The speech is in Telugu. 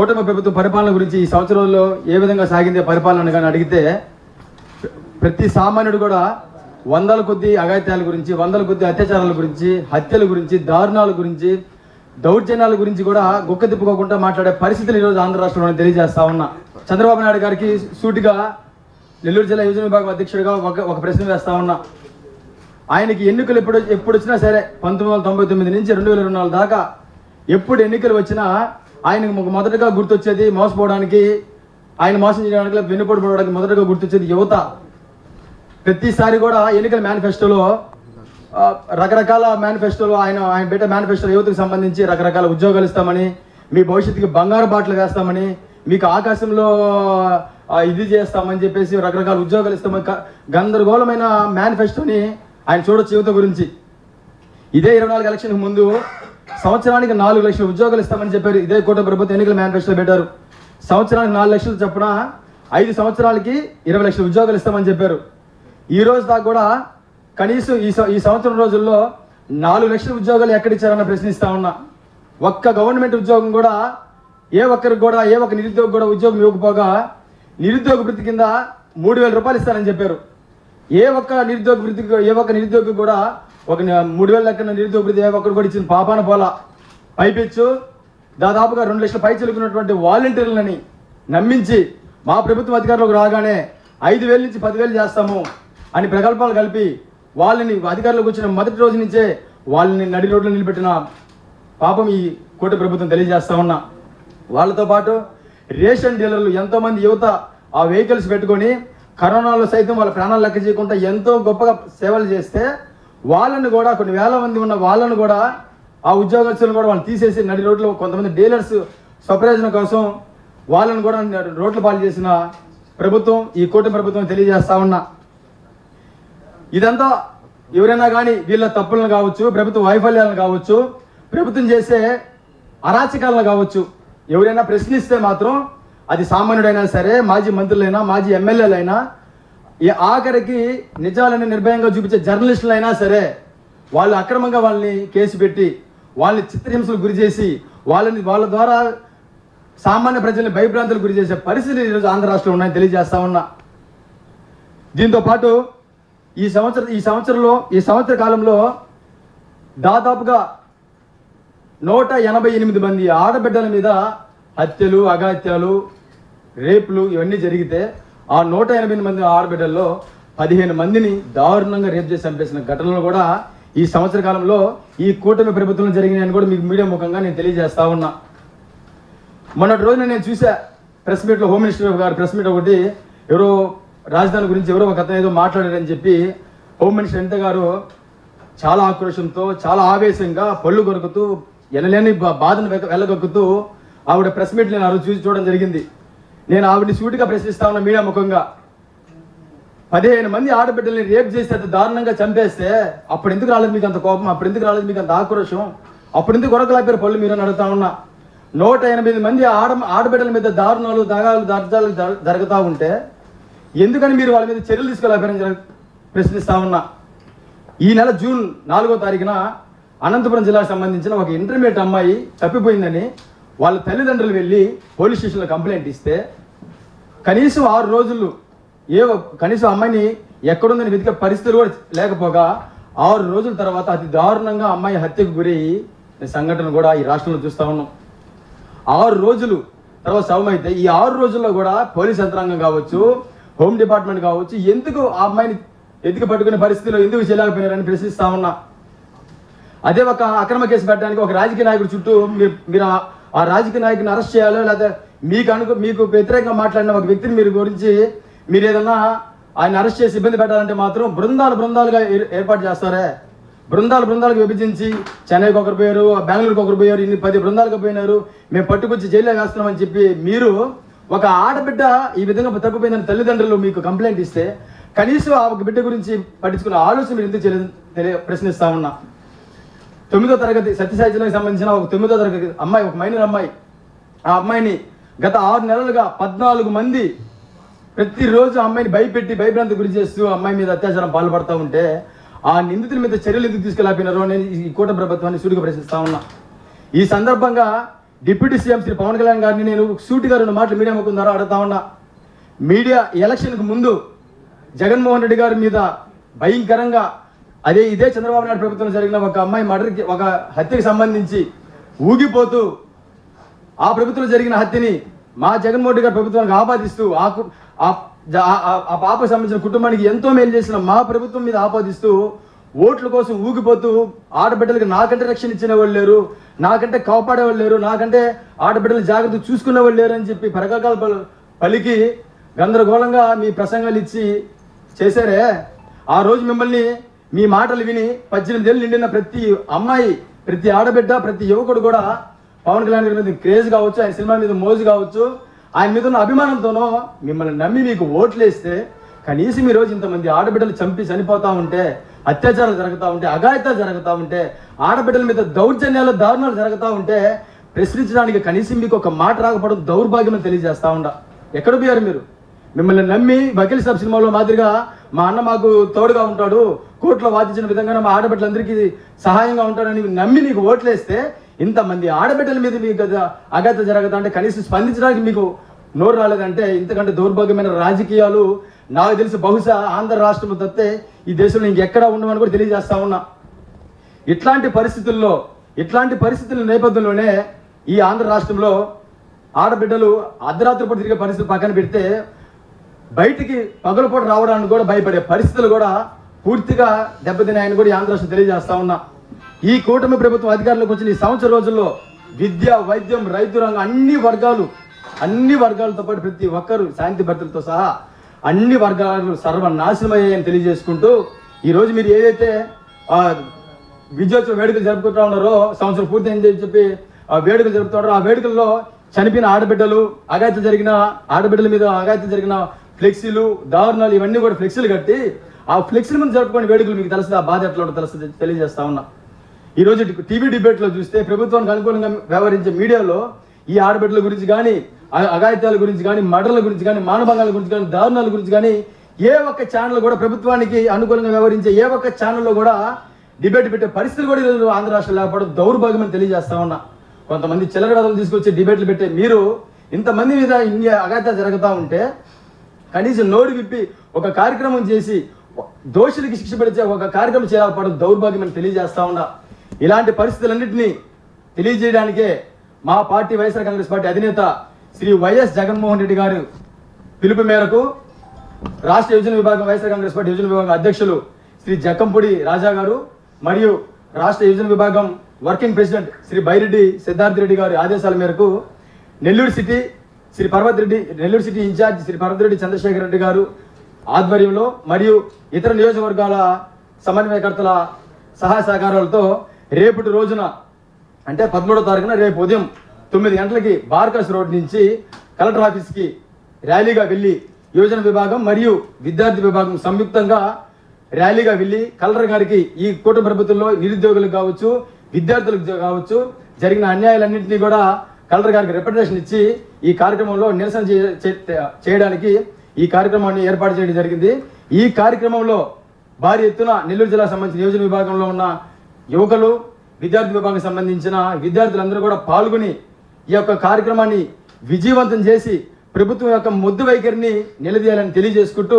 కూటమి ప్రభుత్వం పరిపాలన గురించి ఈ సంవత్సరంలో ఏ విధంగా సాగిందే పరిపాలన కానీ అడిగితే ప్రతి సామాన్యుడు కూడా వందల కొద్ది అఘాయిత్యాల గురించి వందల కొద్ది అత్యాచారాల గురించి హత్యల గురించి దారుణాల గురించి దౌర్జన్యాల గురించి కూడా గుక్క తిప్పుకోకుండా మాట్లాడే పరిస్థితులు ఈరోజు ఆంధ్ర రాష్ట్రంలో తెలియజేస్తా ఉన్నా. చంద్రబాబు నాయుడు గారికి సూటిగా నెల్లూరు జిల్లా యువజన విభాగం అధ్యక్షుడిగా ఒక ఒక ప్రశ్న వేస్తా ఉన్నా. ఆయనకి ఎన్నికలు ఎప్పుడు ఎప్పుడు వచ్చినా సరే పంతొమ్మిది వందల తొంభై తొమ్మిది నుంచి రెండు వేల ఇరవై నాలుగు దాకా ఎప్పుడు ఎన్నికలు వచ్చినా ఆయనకు మొదటగా గుర్తొచ్చేది మోసపోవడానికి ఆయన మోసం చేయడానికి వెన్నుపోటు పడడానికి మొదటగా గుర్తొచ్చేది యువత. ప్రతిసారి కూడా ఎన్నికల మేనిఫెస్టోలో రకరకాల మేనిఫెస్టోలో ఆయన ఆయన పెట్టే మేనిఫెస్టో యువతకు సంబంధించి రకరకాల ఉద్యోగాలు ఇస్తామని మీ భవిష్యత్తుకి బంగారు బాటలు వేస్తామని మీకు ఆకాశంలో ఇది చేస్తామని చెప్పేసి రకరకాల ఉద్యోగాలు ఇస్తామని గందరగోళమైన మేనిఫెస్టోని ఆయన చూడొచ్చు యువత గురించి. ఇదే ఇరవై నాలుగు ఎలక్షన్కి ముందు సంవత్సరానికి నాలుగు లక్షల ఉద్యోగాలు ఇస్తామని చెప్పారు. ఇదే కూటమి ప్రభుత్వం ఎన్నికల మేనిఫెస్టో పెట్టారు. సంవత్సరానికి నాలుగు లక్షలు చెప్పిన? ఐదు సంవత్సరాలకి ఇరవై లక్షల ఉద్యోగాలు ఇస్తామని చెప్పారు. ఈ రోజు దాకా కూడా కనీసం ఈ ఈ సంవత్సరం రోజుల్లో నాలుగు లక్షల ఉద్యోగాలు ఎక్కడిచ్చారన్న ప్రశ్నిస్తా ఉన్నా. ఒక్క గవర్నమెంట్ ఉద్యోగం కూడా ఏ ఒక్కరికి కూడా ఏ ఒక్క నిరుద్యోగ కూడా ఉద్యోగం ఇవ్వకపోగా నిరుద్యోగ వృత్తి కింద మూడు వేల రూపాయలు ఇస్తారని చెప్పారు. ఏ ఒక్క నిరుద్యోగ వృత్తికి ఏ ఒక్క నిరుద్యోగి కూడా ఒక మూడు వేల లెక్కన నిరుద్యోగ ఒకరు కూడా ఇచ్చిన పాపాన పోలా. పైపెచ్చు. దాదాపుగా రెండు లక్షల పై చెలుకున్నటువంటి వాలంటీర్లని నమ్మించి మా ప్రభుత్వం అధికారంలోకి రాగానే ఐదు వేల నుంచి పదివేలు చేస్తాము అని ప్రకల్పాలు కలిపి వాళ్ళని అధికారులకు వచ్చిన మొదటి రోజు నుంచే వాళ్ళని నడి రోడ్లు నిలబెట్టిన పాపం ఈ కూట ప్రభుత్వం తెలియజేస్తా ఉన్నా. వాళ్ళతో పాటు రేషన్ డీలర్లు ఎంతోమంది యువత ఆ వెహికల్స్ పెట్టుకొని కరోనాలో సైతం వాళ్ళ ప్రాణాలు లెక్క చేయకుండా ఎంతో గొప్పగా సేవలు చేస్తే వాళ్ళని కూడా కొన్ని వేల మంది ఉన్న వాళ్ళను కూడా ఆ ఉద్యోగస్తులను కూడా వాళ్ళు తీసేసి నడి రోడ్లో కొంతమంది డీలర్స్ స్వప్రయోజనం కోసం వాళ్ళను కూడా రోడ్ల పాలు చేసిన ప్రభుత్వం ఈ కూటమి ప్రభుత్వం తెలియజేస్తా ఉన్నా. ఇదంతా ఎవరైనా కానీ వీళ్ళ తప్పులను కావచ్చు ప్రభుత్వ వైఫల్యాలను కావచ్చు ప్రభుత్వం చేసే అరాచకాలను కావచ్చు ఎవరైనా ప్రశ్నిస్తే మాత్రం అది సామాన్యుడైనా సరే మాజీ మంత్రులైనా మాజీ ఎమ్మెల్యేలైనా ఈ ఆఖరికి నిజాలని నిర్భయంగా చూపించే జర్నలిస్టులు అయినా సరే వాళ్ళు అక్రమంగా వాళ్ళని కేసు పెట్టి వాళ్ళని చిత్రహింసలు గురి చేసి వాళ్ళని వాళ్ళ ద్వారా సామాన్య ప్రజల్ని భయభ్రాంతులు గురి చేసే పరిస్థితులు ఈరోజు ఆంధ్ర రాష్ట్రంలో ఉన్నాయని తెలియజేస్తా ఉన్నా. దీంతో పాటు ఈ సంవత్సరం ఈ సంవత్సరంలో ఈ సంవత్సర కాలంలో దాదాపుగా నూట ఎనభై ఎనిమిది మంది ఆడబిడ్డల మీద హత్యలు అఘాత్యాలు రేపులు ఇవన్నీ జరిగితే ఆ నూట ఎనభై ఎనిమిది మంది ఆడబిడ్డల్లో పదిహేను మందిని దారుణంగా రేప్ చేసి చంపేసిన ఘటనలు కూడా ఈ సంవత్సర కాలంలో ఈ కూటమి ప్రభుత్వంలో జరిగినాయని కూడా మీకు మీడియా ముఖంగా నేను తెలియజేస్తా ఉన్నా. మొన్నటి రోజున నేను చూసా ప్రెస్ మీట్లో హోమ్ మినిస్టర్ గారు ప్రెస్ మీట్ ఒకటి ఎవరో రాజధాని గురించి ఎవరో ఒక అతను ఏదో మాట్లాడారని చెప్పి హోమ్ మినిస్టర్ అనిత గారు చాలా ఆక్రోషంతో చాలా ఆవేశంగా పళ్ళు కొరుకుతూ ఎనలేని బా- బాధను వెళ్ళగొక్కుతూ ఆవిడ ప్రెస్ మీట్ నేను ఆ రోజు చూసి చూడడం జరిగింది. నేను ఆవిడని సూటిగా ప్రశ్నిస్తా ఉన్న మీడియా ముఖంగా. పదిహేను మంది ఆడబిడ్డల్ని రేప్ చేసి అంత దారుణంగా చంపేస్తే అప్పుడు ఎందుకు రాలేదు మీకు అంత కోపం? అప్పుడు ఎందుకు రాలేదు మీకు అంత ఆక్రోషం? అప్పుడు ఎందుకు గొడవలాపారు పళ్ళు మీరు అడుగుతా ఉన్నా. నూట ఎనిమిది మంది ఆడ ఆడబిడ్డల మీద దారుణాలు దగాలు దర్జాలు జరుగుతూ ఉంటే ఎందుకని మీరు వాళ్ళ మీద చర్యలు తీసుకోలేకపోయారని ప్రశ్నిస్తా ఉన్నా. ఈ నెల జూన్ నాలుగో తారీఖున అనంతపురం జిల్లాకు సంబంధించిన ఒక ఇంటర్మీడియట్ అమ్మాయి తప్పిపోయిందని వాళ్ళ తల్లిదండ్రులు వెళ్ళి పోలీస్ స్టేషన్లో కంప్లైంట్ ఇస్తే కనీసం ఆరు రోజులు ఏ కనీసం అమ్మాయిని ఎక్కడుందని వెతికే పరిస్థితులు కూడా లేకపోగా ఆరు రోజుల తర్వాత అతి దారుణంగా అమ్మాయి హత్యకు గురి సంఘటన కూడా ఈ రాష్ట్రంలో చూస్తా ఉన్నాం. ఆరు రోజులు తర్వాత శవం ఈ ఆరు రోజుల్లో కూడా పోలీస్ యంత్రాంగం కావచ్చు హోమ్ డిపార్ట్మెంట్ కావచ్చు ఎందుకు ఆ అమ్మాయిని ఎదుగు పట్టుకునే పరిస్థితిలో ఎందుకు చేయలేకపోయినారని ప్రశ్నిస్తా ఉన్నా. అదే ఒక అక్రమ కేసు పెట్టడానికి ఒక రాజకీయ నాయకుడు చుట్టూ మీరు మీరు ఆ- రాజకీయ నాయకుని అరెస్ట్ చేయాలో లేదా మీకు అనుకు మీకు వ్యతిరేకంగా మాట్లాడిన ఒక వ్యక్తిని మీరు గురించి మీరు ఏదన్నా ఆయన అరెస్ట్ చేసి ఇబ్బంది పెట్టాలంటే మాత్రం బృందాలు బృందాలుగా ఏర్పాటు చేస్తారే? బృందాలు బృందాలకు విభజించి చెన్నైకి ఒకరు పోయారు బెంగళూరుకి ఒకరు పోయారు ఇన్ని పది బృందాలకు పోయినారు మేము పట్టుకొచ్చి జైల్లో వేస్తున్నామని చెప్పి మీరు ఒక ఆడబిడ్డ ఈ విధంగా తప్పిపోయిందని తల్లిదండ్రులు మీకు కంప్లైంట్ ఇస్తే కనీసం ఆ ఒక బిడ్డ గురించి పట్టించుకున్న ఆలోచన మీరు ఎందుకు తెలియ ప్రశ్నిస్తా ఉన్నా. తొమ్మిదో తరగతి సత్యసాయి సంబంధించిన ఒక తొమ్మిదో తరగతి అమ్మాయి ఒక మైనర్ అమ్మాయి. ఆ అమ్మాయిని గత ఆరు నెలలుగా పద్నాలుగు మంది ప్రతిరోజు అమ్మాయిని భయపెట్టి భయభ్రాంతి గురి చేస్తూ అమ్మాయి మీద అత్యాచారం పాల్పడతా ఉంటే ఆ నిందితుల మీద చర్యలు ఎందుకు తీసుకెళ్ళిపోయినారో నేను ఈ కూట ప్రభుత్వాన్ని సూటిగా ప్రశ్నిస్తా ఉన్నా. ఈ సందర్భంగా డిప్యూటీ సీఎం శ్రీ పవన్ కళ్యాణ్ గారిని నేను సూటిగా రెండు మాటలు మీడియా ముకుందారో అడుగుతా ఉన్నా. మీడియా ఎలక్షన్కు ముందు జగన్మోహన్ రెడ్డి గారి మీద భయంకరంగా అదే ఇదే చంద్రబాబు నాయుడు ప్రభుత్వంలో జరిగిన ఒక అమ్మాయి మర్డర్కి ఒక హత్యకి సంబంధించి ఊగిపోతూ ఆ ప్రభుత్వంలో జరిగిన హత్యని మా జగన్మోహన్ రెడ్డి గారి ప్రభుత్వానికి ఆపాదిస్తూ ఆ ఆ- పాపకు సంబంధించిన కుటుంబానికి ఎంతో మేలు చేసిన మా ప్రభుత్వం మీద ఆపాదిస్తూ ఓట్ల కోసం ఊగిపోతూ ఆడబిడ్డలకు నాకంటే రక్షణ ఇచ్చిన వాళ్ళు లేరు నాకంటే కాపాడే వాళ్ళు లేరు నాకంటే ఆడబిడ్డలు జాగ్రత్త చూసుకునే వాళ్ళు లేరు అని చెప్పి పరకాల పలికి గందరగోళంగా మీ ప్రసంగాలు ఇచ్చి చేశారే. ఆ రోజు మిమ్మల్ని మీ మాటలు విని పద్దెనిమిది ఏళ్ళు నిండిన ప్రతి అమ్మాయి ప్రతి ఆడబిడ్డ ప్రతి యువకుడు కూడా పవన్ కళ్యాణ్ గారి మీద క్రేజ్ కావచ్చు ఆయన సినిమా మీద మోజు కావచ్చు ఆయన మీద ఉన్న అభిమానంతోనో మిమ్మల్ని నమ్మి మీకు ఓట్లు వేస్తే కనీసం ఈరోజు రోజు ఇంతమంది ఆడబిడ్డలు చంపి చనిపోతా ఉంటే అత్యాచారాలు జరుగుతూ ఉంటే అఘాయితాలు జరుగుతూ ఉంటే ఆడబిడ్డల మీద దౌర్జన్యాలు దారుణాలు జరుగుతూ ఉంటే ప్రశ్నించడానికి కనీసం మీకు ఒక మాట రాకపోవడం దౌర్భాగ్యం అని తెలియజేస్తా ఉండా. ఎక్కడ పోయారు మీరు? మిమ్మల్ని నమ్మి వకీల్ సబ్ సినిమాలో మాదిరిగా మా అన్న మాకు తోడుగా ఉంటాడు కోర్టులో వాదించిన విధంగా మా ఆడబిడ్డలందరికీ సహాయంగా ఉంటారని నమ్మి నీకు ఓట్లేస్తే ఇంతమంది ఆడబిడ్డల మీద మీకు అగత జరగదు అంటే కనీసం స్పందించడానికి మీకు నోరు రాలేదంటే ఇంతకంటే దౌర్భాగ్యమైన రాజకీయాలు నాకు తెలిసి బహుశా ఆంధ్ర రాష్ట్రం తప్పితే ఈ దేశంలో ఇంకెక్కడ ఉండమని కూడా తెలియజేస్తా ఉన్నా. ఇట్లాంటి పరిస్థితుల్లో ఇట్లాంటి పరిస్థితుల నేపథ్యంలోనే ఈ ఆంధ్ర రాష్ట్రంలో ఆడబిడ్డలు అర్ధరాత్రి పూట తిరిగే పరిస్థితి పక్కన పెడితే బయటికి పగలపూట రావడానికి కూడా భయపడే పరిస్థితులు కూడా పూర్తిగా దెబ్బతిన్నాయని కూడా ఈ తెలియజేస్తా ఉన్నా. ఈ కూటమి ప్రభుత్వం అధికారంలోకి వచ్చిన ఈ సంవత్సర రోజుల్లో విద్య వైద్యం రైతు రంగం అన్ని వర్గాలు అన్ని వర్గాలతో పాటు ప్రతి ఒక్కరు శాంతి భద్రతతో సహా అన్ని వర్గాలు సర్వనాశనమయ్యాయని తెలియజేసుకుంటూ ఈరోజు మీరు ఏదైతే విజయోత్సవ వేడుకలు జరుపుకుంటా ఉన్నారో సంవత్సరం పూర్తి అని చెప్పి ఆ వేడుకలు జరుపుతున్నారో ఆ వేడుకల్లో చనిపోయిన ఆడబిడ్డలు అగాయత జరిగిన ఆడబిడ్డల మీద అగాయత జరిగిన ఫ్లెక్సీలు దారుణాలు ఇవన్నీ కూడా ఫ్లెక్సీలు కట్టి ఆ ఫ్లెక్సీల ముందు జరుపుకునే వేడుకలు మీకు తెలుస్తుంది? ఆ బాధ ఎట్లా తెలుస్తుంది? తెలియజేస్తా ఉన్నా. ఈ రోజు టీవీ డిబేట్లో చూస్తే ప్రభుత్వానికి అనుకూలంగా వ్యవహరించే మీడియాలో ఈ ఆడబిడ్డల గురించి కానీ అఘాయిత్యాల గురించి కానీ మర్డర్ల గురించి కానీ మానభంగాల గురించి కానీ దారుణాల గురించి కానీ ఏ ఒక్క ఛానల్ కూడా ప్రభుత్వానికి అనుకూలంగా వ్యవహరించే ఏ ఒక్క ఛానల్లో కూడా డిబేట్ పెట్టే పరిస్థితులు కూడా ఈరోజు ఆంధ్ర రాష్ట్రం లేకపోవడం దౌర్భాగ్యం అని తెలియజేస్తా ఉన్నా. కొంతమంది చిల్లర కథలు తీసుకొచ్చి డిబేట్లు పెట్టే మీరు ఇంతమంది మీద ఇంకా అఘాయిత్యాలు జరుగుతూ ఉంటే కనీసం నోరు విప్పి ఒక కార్యక్రమం చేసి దోషులకి శిక్ష పెడితే ఒక కార్యక్రమం చేయాలపడడం దౌర్భాగ్యం అని తెలియజేస్తా ఉన్నా. ఇలాంటి పరిస్థితులన్నింటినీ తెలియజేయడానికే మా పార్టీ వైఎస్ఆర్ కాంగ్రెస్ పార్టీ అధినేత శ్రీ వైఎస్ జగన్మోహన్ రెడ్డి గారు పిలుపు మేరకు రాష్ట్ర యోజన విభాగం వైఎస్ఆర్ కాంగ్రెస్ పార్టీ యోజన విభాగం అధ్యక్షులు శ్రీ జక్కంపూడి రాజా గారు మరియు రాష్ట్ర యోజన విభాగం వర్కింగ్ ప్రెసిడెంట్ శ్రీ బైరెడ్డి సిద్ధార్థ రెడ్డి గారి ఆదేశాల మేరకు Nellore city Shri Parvat Reddy Nellore city in-charge Shri Parvat Reddy Chandrasekhar Reddy గారు ఆధ్వర్యంలో మరియు ఇతర నియోజకవర్గాల సమన్వయకర్తల సహాయ సహకారాలతో రేపటి రోజున అంటే పదమూడో తారీఖున రేపు ఉదయం తొమ్మిది గంటలకి బార్కస్ రోడ్ నుంచి కలెక్టర్ ఆఫీస్కి ర్యాలీగా వెళ్ళి యోజన విభాగం మరియు విద్యార్థి విభాగం సంయుక్తంగా ర్యాలీగా వెళ్ళి కలెక్టర్ గారికి ఈ కూటమి ప్రభుత్వంలో నిరుద్యోగులకు కావచ్చు విద్యార్థులకు కావచ్చు జరిగిన అన్యాయాలన్నింటినీ కూడా కలెక్టర్ గారికి రిప్రజెంటేషన్ ఇచ్చి ఈ కార్యక్రమంలో నిరసన చే- చే- చేయడానికి ఈ కార్యక్రమాన్ని ఏర్పాటు చేయడం జరిగింది. ఈ కార్యక్రమంలో భారీ ఎత్తున నెల్లూరు జిల్లా సంబంధించిన నియోజక విభాగంలో ఉన్న యువకులు విద్యార్థి విభాగం సంబంధించిన విద్యార్థులందరూ కూడా పాల్గొని ఈ యొక్క కార్యక్రమాన్ని విజయవంతం చేసి ప్రభుత్వం యొక్క ముద్దు వైఖరిని నిలదీయాలని తెలియజేసుకుంటూ